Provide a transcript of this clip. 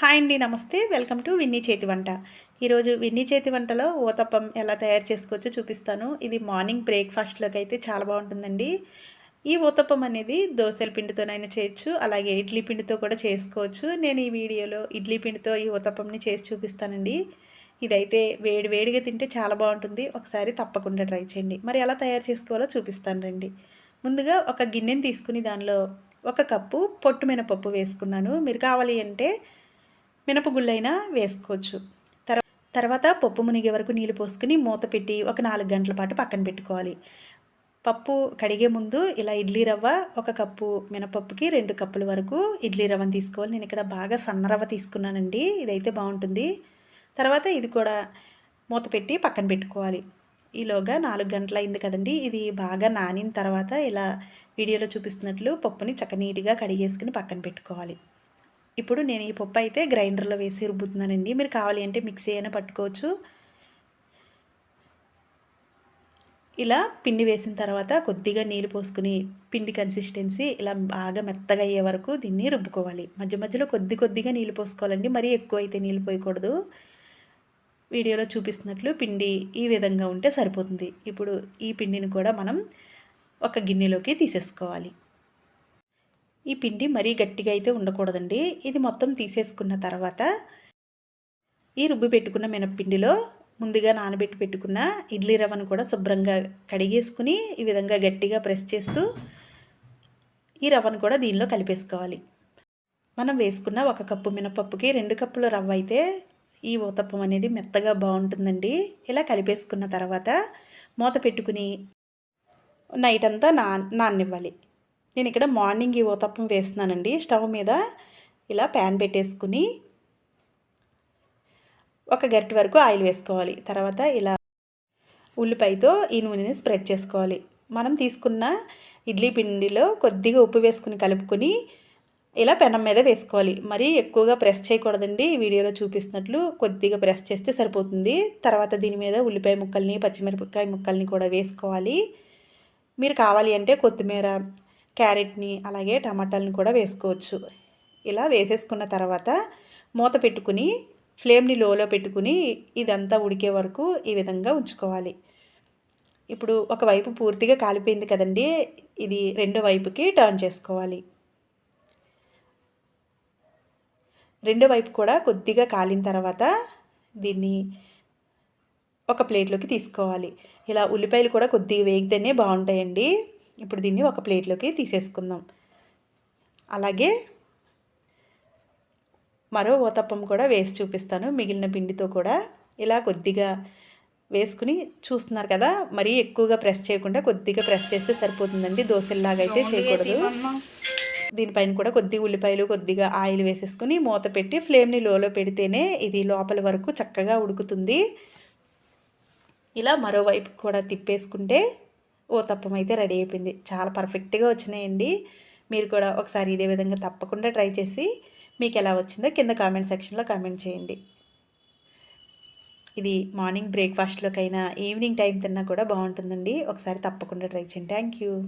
Hi అండి నమస్తే. Welcome to Winnie చేతి వంట. ఈరోజు విన్నీ చేతి వంటలో ఊతప్పం ఎలా తయారు చేసుకోవచ్చో చూపిస్తాను. ఇది మార్నింగ్ బ్రేక్ఫాస్ట్లోకి అయితే చాలా బాగుంటుందండి. ఈ ఊతప్పం అనేది దోశల పిండితోనైనా చేయొచ్చు అలాగే ఇడ్లీ పిండితో కూడా చేసుకోవచ్చు. నేను ఈ వీడియోలో ఇడ్లీ పిండితో ఈ ఊతప్పంని చేసి చూపిస్తానండి. ఇదైతే వేడి వేడిగా తింటే చాలా బాగుంటుంది. ఒకసారి తప్పకుండా ట్రై చేయండి. మరి ఎలా తయారు చేసుకోవాలో చూపిస్తాను రండి. ముందుగా ఒక గిన్నెని తీసుకుని దానిలో ఒక కప్పు పొట్టు మినపప్పు వేసుకున్నాను. మీరు కావాలి అంటే మినపగుళ్ళైనా వేసుకోవచ్చు. తర్వాత పప్పు మునిగే వరకు నీళ్ళు పోసుకుని మూత పెట్టి ఒక నాలుగు గంటల పాటు పక్కన పెట్టుకోవాలి. పప్పు కడిగే ముందు ఇలా ఇడ్లీ రవ్వ ఒక కప్పు మినపప్పుకి రెండు కప్పుల వరకు ఇడ్లీ రవ్వను తీసుకోవాలి. నేను ఇక్కడ బాగా సన్న రవ్వ తీసుకున్నానండి. ఇదైతే బాగుంటుంది. తర్వాత ఇది కూడా మూత పెట్టి పక్కన పెట్టుకోవాలి. ఈలోగా నాలుగు గంటలు అయింది కదండి. ఇది బాగా నానిన తర్వాత ఇలా వీడియోలో చూపిస్తున్నట్లు పప్పుని చక్క నీట్గా కడిగేసుకుని పక్కన పెట్టుకోవాలి. ఇప్పుడు నేను ఈ పప్పు అయితే గ్రైండర్లో వేసి రుబ్బుతున్నానండి. మీరు కావాలి అంటే మిక్సీ అయినా పట్టుకోవచ్చు. ఇలా పిండి వేసిన తర్వాత కొద్దిగా నీళ్ళు పోసుకుని పిండి కన్సిస్టెన్సీ ఇలా బాగా మెత్తగా అయ్యే వరకు దీన్ని రుబ్బుకోవాలి. మధ్య మధ్యలో కొద్ది కొద్దిగా నీళ్ళు పోసుకోవాలండి. మరీ ఎక్కువ అయితే నీళ్ళు పోయకూడదు. వీడియోలో చూపిస్తున్నట్లు పిండి ఈ విధంగా ఉంటే సరిపోతుంది. ఇప్పుడు ఈ పిండిని కూడా మనం ఒక గిన్నెలోకి తీసేసుకోవాలి. ఈ పిండి మరీ గట్టిగా అయితే ఉండకూడదండి. ఇది మొత్తం తీసేసుకున్న తర్వాత ఈ రుబ్బి పెట్టుకున్న మినప్పిండిలో ముందుగా నానబెట్టి పెట్టుకున్న ఇడ్లీ రవ్వను కూడా శుభ్రంగా కడిగేసుకుని ఈ విధంగా గట్టిగా ప్రెస్ చేస్తూ ఈ రవ్వను కూడా దీనిలో కలిపేసుకోవాలి. మనం వేసుకున్న ఒక కప్పు మినపప్పుకి రెండు కప్పుల రవ్వ అయితే ఈ ఊతప్పం అనేది మెత్తగా బాగుంటుందండి. ఇలా కలిపేసుకున్న తర్వాత మూత పెట్టుకుని నైట్ అంతా నా నాన్నివ్వాలి. నేను ఇక్కడ మార్నింగ్ ఈ ఊతప్పం వేస్తున్నానండి. స్టవ్ మీద ఇలా ప్యాన్ పెట్టేసుకుని ఒక గరిటె వరకు ఆయిల్ వేసుకోవాలి. తర్వాత ఇలా ఉల్లిపాయతో ఈ నూనెని స్ప్రెడ్ చేసుకోవాలి. మనం తీసుకున్న ఇడ్లీ పిండిలో కొద్దిగా ఉప్పు వేసుకుని కలుపుకొని ఇలా పెనం మీద వేసుకోవాలి. మరి ఎక్కువగా ప్రెస్ చేయకూడదండి. వీడియోలో చూపిస్తున్నట్లు కొద్దిగా ప్రెస్ చేస్తే సరిపోతుంది. తర్వాత దీని మీద ఉల్లిపాయ ముక్కల్ని పచ్చిమిరపకాయ ముక్కల్ని కూడా వేసుకోవాలి. మీరు కావాలి అంటే కొత్తిమీర క్యారెట్ని అలాగే టమాటాలను కూడా వేసుకోవచ్చు. ఇలా వేసేసుకున్న తర్వాత మూత పెట్టుకుని ఫ్లేమ్ని లోలో పెట్టుకుని ఇదంతా ఉడికే వరకు ఈ విధంగా ఉంచుకోవాలి. ఇప్పుడు ఒకవైపు పూర్తిగా కాలిపోయింది కదండి ఇది రెండో వైపుకి టర్న్ చేసుకోవాలి. రెండో వైపు కూడా కొద్దిగా కాలిన తర్వాత దీన్ని ఒక ప్లేట్లోకి తీసుకోవాలి. ఇలా ఉల్లిపాయలు కూడా కొద్దిగా వేగితేనే బాగుంటాయండి. ఇప్పుడు దీన్ని ఒక ప్లేట్లోకి తీసేసుకుందాం. అలాగే మరో ఓతప్పం కూడా వేసి చూపిస్తాను. మిగిలిన పిండితో కూడా ఇలా కొద్దిగా వేసుకుని చూస్తున్నారు కదా మరీ ఎక్కువగా ప్రెస్ చేయకుండా కొద్దిగా ప్రెస్ చేస్తే సరిపోతుందండి. దోశల్లాగా అయితే చేయకూడదు. దీనిపైన కూడా కొద్ది ఉల్లిపాయలు కొద్దిగా ఆయిల్ వేసేసుకుని మూత పెట్టి ఫ్లేమ్ని లోలో పెడితేనే ఇది లోపల వరకు చక్కగా ఉడుకుతుంది. ఇలా మరోవైపు కూడా తిప్పేసుకుంటే ఓ తప్పం అయితే రెడీ అయిపోయింది. చాలా పర్ఫెక్ట్గా వచ్చినాయండి. మీరు కూడా ఒకసారి ఇదే విధంగా తప్పకుండా ట్రై చేసి మీకు ఎలా వచ్చిందో కింద కామెంట్ సెక్షన్లో కామెంట్ చేయండి. ఇది మార్నింగ్ బ్రేక్ఫాస్ట్లోకైనా ఈవినింగ్ టైం తిన్నా కూడా బాగుంటుందండి. ఒకసారి తప్పకుండా ట్రై చేయండి. Thank you